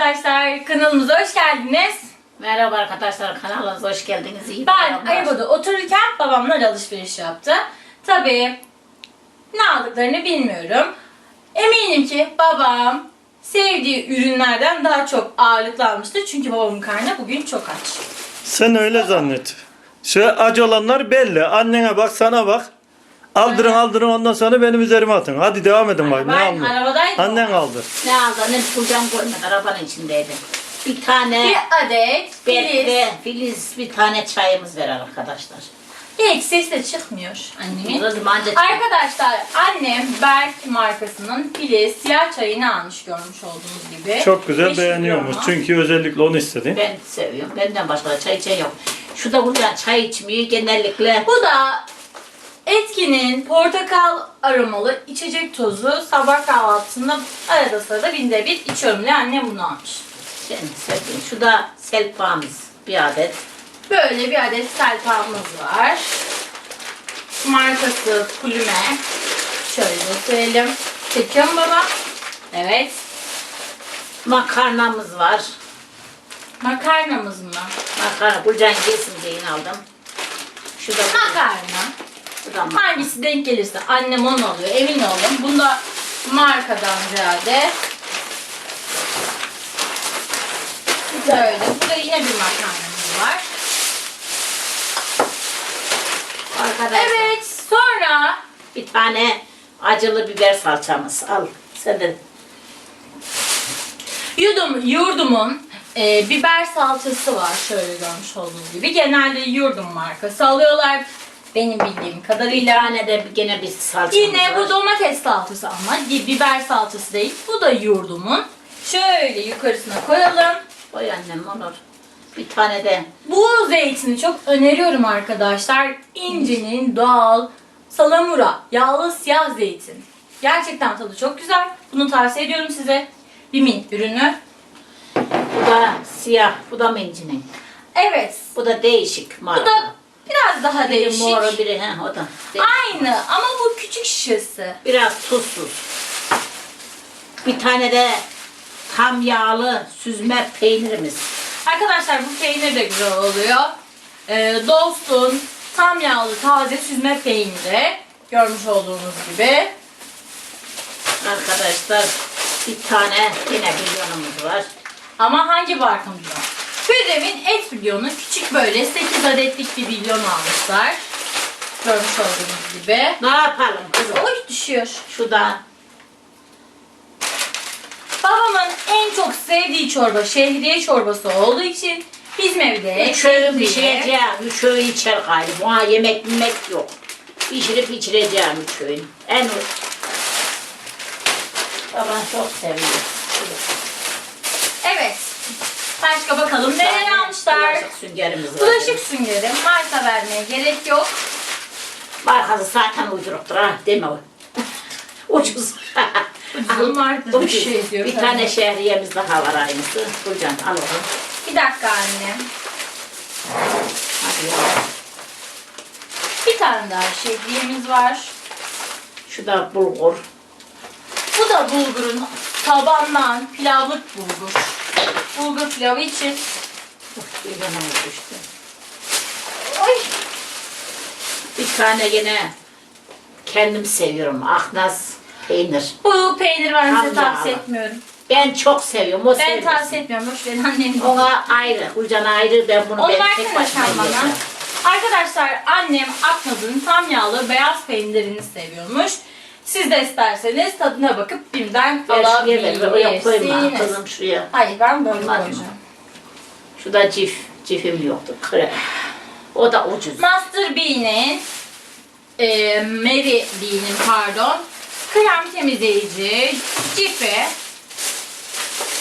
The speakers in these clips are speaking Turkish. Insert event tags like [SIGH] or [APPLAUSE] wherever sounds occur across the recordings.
arkadaşlar kanalımıza hoş geldiniz. Merhaba arkadaşlar kanalımıza hoş geldiniz. İyi Ben arabada otururken babamlar alışveriş yaptı. Tabii ne aldıklarını bilmiyorum. Eminim ki babam sevdiği ürünlerden daha çok ağırlıklı almıştır. Çünkü babamın karnı bugün çok aç. Sen öyle zannet. Şu acı olanlar belli. Annene bak, sana bak. Aldırın aldırın ondan sonra benim üzerime atın. Hadi devam edin bak. Ne Ben aldın? arabadaydım. Annen aldı. Ne aldı? Ne bulacağım koymadı. Arabanın içindeydi. Bir tane Bir adet Filiz. Filiz. bir tane çayımız ver arkadaşlar. İlk ses de çıkmıyor annemin. Burada limanca Arkadaşlar annem Berk markasının Filiz siyah çayını almış görmüş olduğunuz gibi. Çok güzel Beş beğeniyormuş. Çünkü özellikle onu istedi. Ben seviyorum. Benden başka da çay içen yok. Şu da buradan çay içmiyor genellikle. Bu da Etkin'in portakal aromalı içecek tozu sabah kahvaltısında arada sırada binde bir içiyorum diye annem bunu almış. Sen sevdiğin. Şu da selpamız bir adet. Böyle bir adet selpamız var. Markası Kulüme. Şöyle gösterelim. Çekiyorum baba. Evet. Makarnamız var. Makarnamız mı? Makarna. Bulcan yesin aldım. Şu da Makarna. Makarna. Hangisi denk gelirse annem onu alıyor. Emin olun. Bunda markadan ziyade böyle. Burada yine bir makarnamız var. Arkadaşlar. Evet. Sonra Bir tane acılı biber salçamız. Al. Sen de yudum, yurdumun e, biber salçası var. Şöyle görmüş olduğunuz gibi. Genelde yurdum markası alıyorlar. Benim bildiğim bir kadarıyla. tane de gene bir salçamız Yine bu domates salçası ama biber salçası değil. Bu da yurdumun. Şöyle yukarısına koyalım. Koy annem olur. Bir tane de Bu zeytini çok öneriyorum arkadaşlar. İnci'nin doğal salamura yağlı siyah zeytin. Gerçekten tadı çok güzel. Bunu tavsiye ediyorum size. Bimin ürünü. bu da siyah. Bu da mencinin. Evet. Bu da değişik marka. Bu da biraz daha biri değişik. moru biri he, o da. Aynı ama bu küçük şişesi. Biraz tuzsuz. Bir tane de tam yağlı süzme peynirimiz. Arkadaşlar bu peynir de güzel oluyor. Ee, Dost'un tam yağlı taze süzme peyniri. Görmüş olduğunuz gibi. Arkadaşlar bir tane yine bilyonumuz var. Ama hangi markamız var? Hürrem'in et bilyonu küçük böyle 8 adetlik bir bilyon almışlar. Görmüş olduğunuz gibi. Ne yapalım kızım? Oy düşüyor. Şu da Babamın en çok sevdiği çorba şehriye çorbası olduğu için bizim evde Üç öğün şehriye- pişireceğim. Üç öğün içer galiba. Buna yemek yemek yok. Pişirip içireceğim üç öğün. En. Baban çok seviyor. Evet. Başka bakalım neler almışlar. Bulaşık süngerimiz var. Bulaşık süngeri marka vermeye gerek yok. Markası zaten uyduruktur ha deme o. [LAUGHS] Ucuz. Ucuzun vardır bir şey diyor. Bir tabii. tane şehriyemiz daha var aynısı. Burcan al onu. Bir dakika anne. Hadi ya. Bir tane daha şehriyemiz var. Şu da bulgur. Bu da bulgurun tabandan pilavlık bulgur. Bulgur pilavı için. Uf, bir yanımız düştü. Oy. Bir tane yine kendim seviyorum. Aknaz peynir. Bu peynir ben size Allah tavsiye Allah. etmiyorum. Ben çok seviyorum. O Ben sevmesin. tavsiye etmiyorum. Boş verin annem. Ona ayrı. Hulcan ayrı. Ben bunu Onu ben versene tek başıma sen bana. yiyeceğim. Arkadaşlar annem Aknaz'ın tam yağlı beyaz peynirini seviyormuş. Siz de isterseniz tadına bakıp birden alabilirsiniz. kızım şuraya. Hayır ben böyle Olmaz mı? koyacağım. Şu da cif. Cifim yoktu. Krem. O da ucuz. Master Bee'nin e, Mary Bee'nin pardon krem temizleyici cifi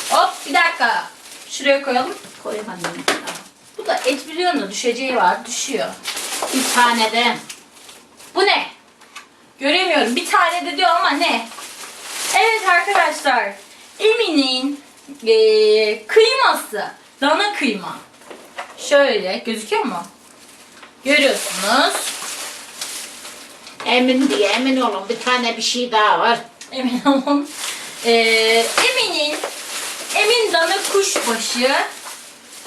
hop bir dakika şuraya koyalım Koyma annem. bu da et biliyorsun düşeceği var düşüyor Bir tane de bu ne göremiyorum bir tane de diyor ama ne evet arkadaşlar Emin'in e, kıyması dana kıyma şöyle gözüküyor mu görüyorsunuz emin diye emin olun. Bir tane bir şey daha var. Emin [LAUGHS] olun. Ee, Emin'in Emin Dana kuşbaşı.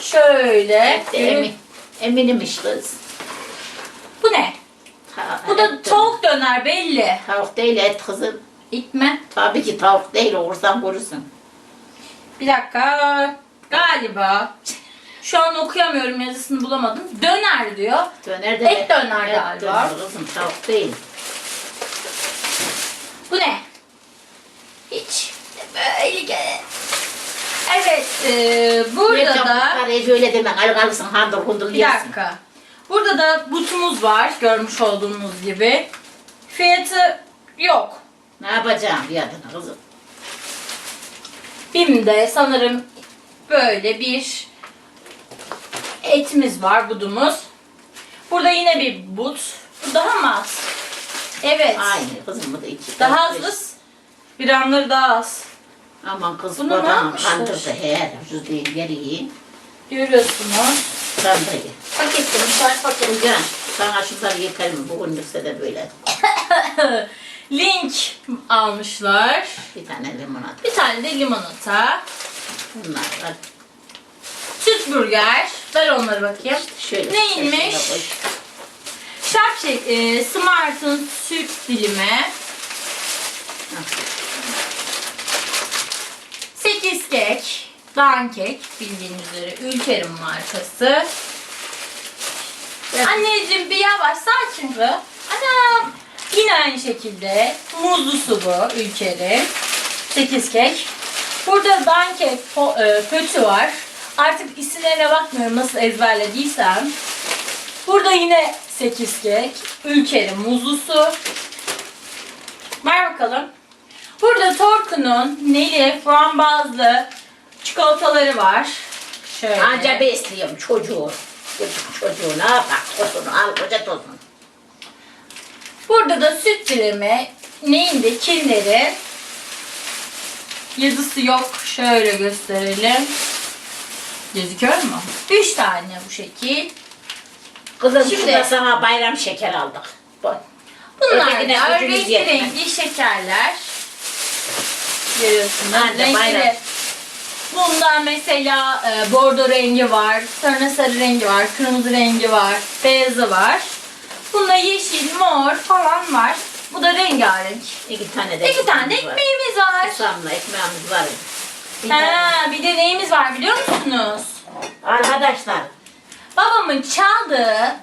Şöyle. Emin, eminim kız. Bu ne? Ta- Bu da et- tavuk döner belli. Tavuk değil et kızım. İtme. Tabii ki tavuk değil olursan vurursun. Bir dakika. Galiba. Şu an okuyamıyorum yazısını bulamadım. Döner diyor. Döner de Et döner galiba. döner kızım tavuk değil. Bu ne? Hiç. Böyle gel. Evet. e, burada da... Parayı böyle deme. Al kalırsın handır hundur Bir yersin. dakika. Burada da butumuz var. Görmüş olduğunuz gibi. Fiyatı yok. Ne yapacağım bir adına kızım? Bim'de sanırım böyle bir etimiz var budumuz. Burada yine bir but. Bu daha mı az? Evet. Aynı kızım bu da iki. Daha beş. az. Gramları daha az. Aman kız Bunu ne yapmışlar? kandırdı he. Ucuz değil geri yiyin. Görüyorsunuz. Kandırdı. Paketlemişler paket. Can sana şunları yeterim bugünlükse de böyle. [LAUGHS] Link almışlar. Bir tane limonat. Bir tane de limonata. Bunlar var. Süt burger. Ver onları bakayım. Şöyle. Neymiş? Sharp şey, e, Smart'ın süt dilimi. 8 kek. Dan kek bildiğiniz üzere Ülker'in markası. Evet. Anneciğim bir yavaş sakin kız. Anam. Yine aynı şekilde muzlusu bu Ülker'in. 8 kek. Burada dan kek po- e, kötü var. Artık isimlerine bakmıyorum nasıl ezberlediysem. Burada yine 8 kek. Ülker'in muzlusu. Ver bakalım. Burada Torku'nun neli, frambazlı çikolataları var. Şöyle. Anca besliyorum çocuğu. Çocuk çocuğu ne yapar? Tosunu al koca tosunu. Burada da süt dilimi neyinde kinleri yazısı yok. Şöyle gösterelim. Gözüküyor mu? Üç tane bu şekil. Kızım Şimdi- şurada sana bayram şeker aldık. Bunlar da renkli renkli şekerler. Görüyorsunuz. Renkli. Bunda mesela e, bordo rengi var, sonra sarı rengi var, kırmızı rengi var, beyazı var. Bunda yeşil, mor falan var. Bu da rengarenk. İki tane de İki tane de ekmeğimiz var. Susamla ekmeğimiz var. Bir. Ha, bir de neyimiz var biliyor musunuz? Arkadaşlar Babamın çaldığı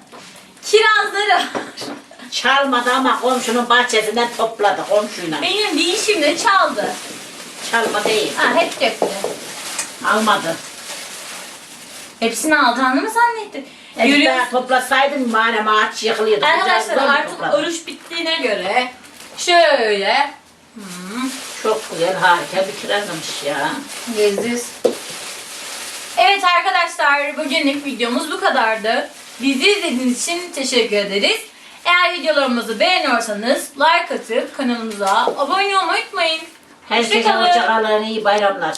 kirazları var. çalmadı ama komşunun bahçesinden topladı komşuyla. Benim değişimde çaldı. Çalma değil. Ha, hep döktü. Almadı. Hepsini alacağını mı zannettin? Görüyorsunuz. daha toplasaydın madem ağaç yıkılıyordu. Arkadaşlar artık topladı. oruç bittiğine göre şöyle hmm, Çok güzel harika bir kirazmış ya. geziz. Evet arkadaşlar bugünlük videomuz bu kadardı. Bizi izlediğiniz için teşekkür ederiz. Eğer videolarımızı beğeniyorsanız like atıp kanalımıza abone olmayı unutmayın. Herkese Hoşçakalın. hoşçakalın iyi bayramlar.